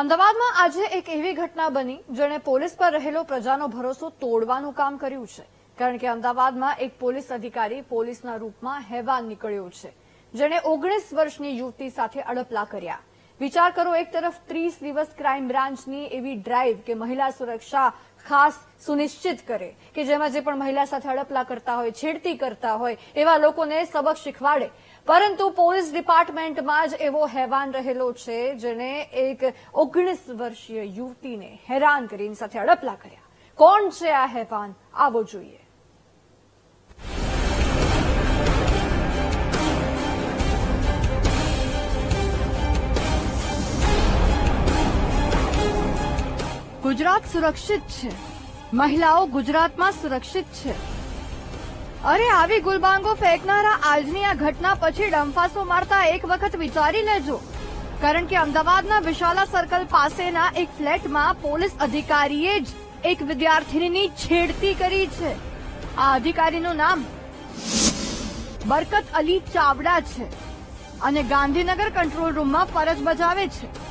અમદાવાદમાં આજે એક એવી ઘટના બની, જેણે પોલીસ પર રહેલો પ્રજાનો ભરોસો તોડવાનું કામ કર્યું છે. કારણ કે અમદાવાદમાં એક પોલીસ અધિકારી પોલીસના રૂપમાં હેવાન નીકળ્યો છે, જેણે ઓગણીસ વર્ષની યુવતી સાથે અડપલા કર્યા. વિચાર કરો, એક તરફ ત્રીસ દિવસ ક્રાઇમ બ્રાન્ચની એવી ડ્રાઈવ કે મહિલા સુરક્ષા ખાસ સુનિશ્ચિત કરે કે જેમાં જે પણ મહિલા સાથે હડપલા કરતા હોય, છેડતી કરતા હોય, એવા લોકોને સબક શીખવાડે. પરંતુ પોલીસ ડિપાર્ટમેન્ટમાં જ એવો હેવાન રહેલો છે જેને એક ઓગણીસ વર્ષીય યુવતીને હેરાન કરીને સાથે અડપલા કર્યા. કોણ છે આ હેવાન? આવો જોઈએ. ગુજરાત સુરક્ષિત છે. મહિલાઓ ગુજરાતમાં સુરક્ષિત છે. અરે, આવી ગુલબાંગો ફેંકનારા આજની આ ઘટના પછી ડંફાસો મારતા એક વખત વિચારી લેજો. કારણ કે અમદાવાદના વિશાલા સર્કલ પાસેના એક ફ્લેટમાં પોલીસ અધિકારીએ જ એક વિદ્યાર્થીની છેડતી કરી છે. આ અધિકારીનું નામ બરકત અલી ચાવડા છે અને ગાંધીનગર કંટ્રોલ રૂમમાં ફરજ બજાવે છે.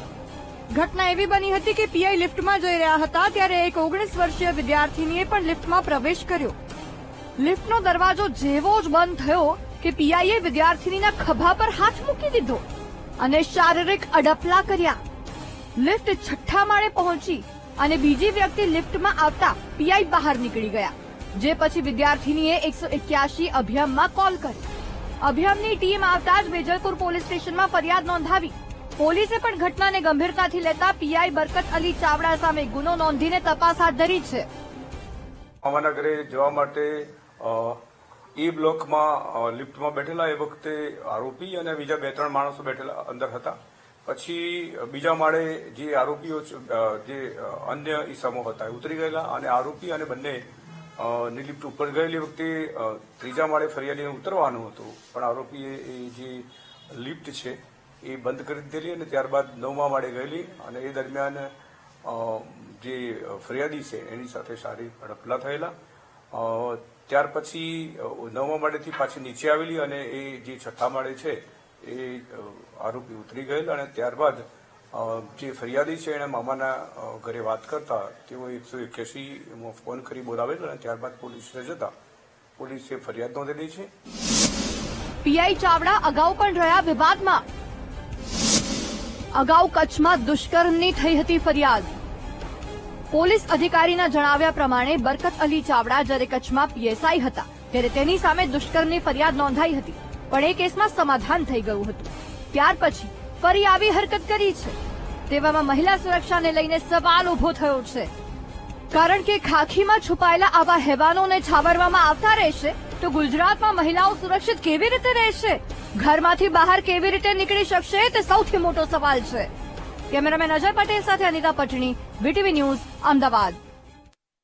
ઘટના એવી બની હતી કે પીઆઈ લિફ્ટમાં જઈ રહ્યા હતા ત્યારે એક ઓગણીસ વર્ષીય વિદ્યાર્થીનીએ પણ લિફ્ટમાં પ્રવેશ કર્યો. લિફ્ટનો દરવાજો જેવો જ બંધ થયો કે પીઆઈએ વિદ્યાર્થીનીના ખભા પર હાથ મૂકી દીધો અને શારીરિક અડપલા કર્યા. લિફ્ટ છઠ્ઠા માળે પહોંચી અને બીજી વ્યક્તિ લિફ્ટમાં આવતા પીઆઈ બહાર નીકળી ગયા, જે પછી વિદ્યાર્થીનીએ એકસો એક્યાસી અભિયમમાં કોલ કર્યો. અભિયમની ટીમ આવતા જ વેજલપુર પોલીસ સ્ટેશનમાં ફરિયાદ નોંધાવી પોલીસે પણ ઘટનાને ગંભીરતાથી લેતા પીઆઈ બરકત અલી ચાવડા સામે ગુનો નોંધીને તપાસ હાથ ધરી છે. અમારા ઘરે જવા માટે ઈ બ્લોકમાં લિફ્ટમાં બેઠેલા એ વખતે આરોપી અને બીજા બે ત્રણ માણસો બેઠેલા અંદર હતા. પછી બીજા માળે જે આરોપીઓ જે અન્ય ઈસમો હતા એ ઉતરી ગયેલા અને આરોપી અને બંને ની લિફ્ટ ઉપર ગયેલી વખતે ત્રીજા માળે ફરિયાદીને ઉતરવાનું હતું. પણ આરોપીએ એ જે લિફ્ટ છે એ બંધ કરી દીધેલી અને ત્યારબાદ નવમા માળે ગયેલી અને એ દરમિયાન જે ફરિયાદી છે, એની સાથે સારી હડપલા થયેલા. ત્યાર પછી નવમા માળેથી પાછી નીચે આવેલી અને એ જે છઠ્ઠા માળે છે, એ આરોપી ઉતરી ગયેલા અને ત્યારબાદ જે ફરિયાદી છે એણે મામાના ઘરે વાત કરતા તેઓ એકસો એક્યાસીમાં ફોન કરી બોલાવેલ અને ત્યારબાદ પોલીસે જતા પોલીસે ફરિયાદ નોંધેલી છે. પીઆઈ ચાવડા અગાઉ પણ રહ્યા વિવાદમાં. અગાઉ કચ્છમાં દુષ્કર્મની થઈ હતી ફરિયાદ. પોલીસ અધિકારીના જણાવ્યા પ્રમાણે બરકત અલી ચાવડા જ્યારે કચ્છમાં પીએસઆઈ હતા, ત્યારે તેની સામે દુષ્કર્મની ફરિયાદ નોંધાઈ હતી, પણ એ કેસમાં સમાધાન થઈ ગયું હતું. ત્યાર પછી ફરી આવી હરકત કરી છે. તેવામાં મહિલા સુરક્ષાને લઈને સવાલ ઊભો થયો છે. કારણ કે ખાખીમાં છુપાયેલા આવા હેવાનોને છાવરવામાં આવતા રહેશે, તો ગુજરાતમાં મહિલાઓ સુરક્ષિત કેવી રીતે રહેશે? ઘરમાંથી બહાર કેવી રીતે નીકળી શકશે તે સૌથી મોટો સવાલ છે. કેમેરામેન અજય પટેલ સાથે અનિતા પટણી, વીટીવી ન્યૂઝ, અમદાવાદ.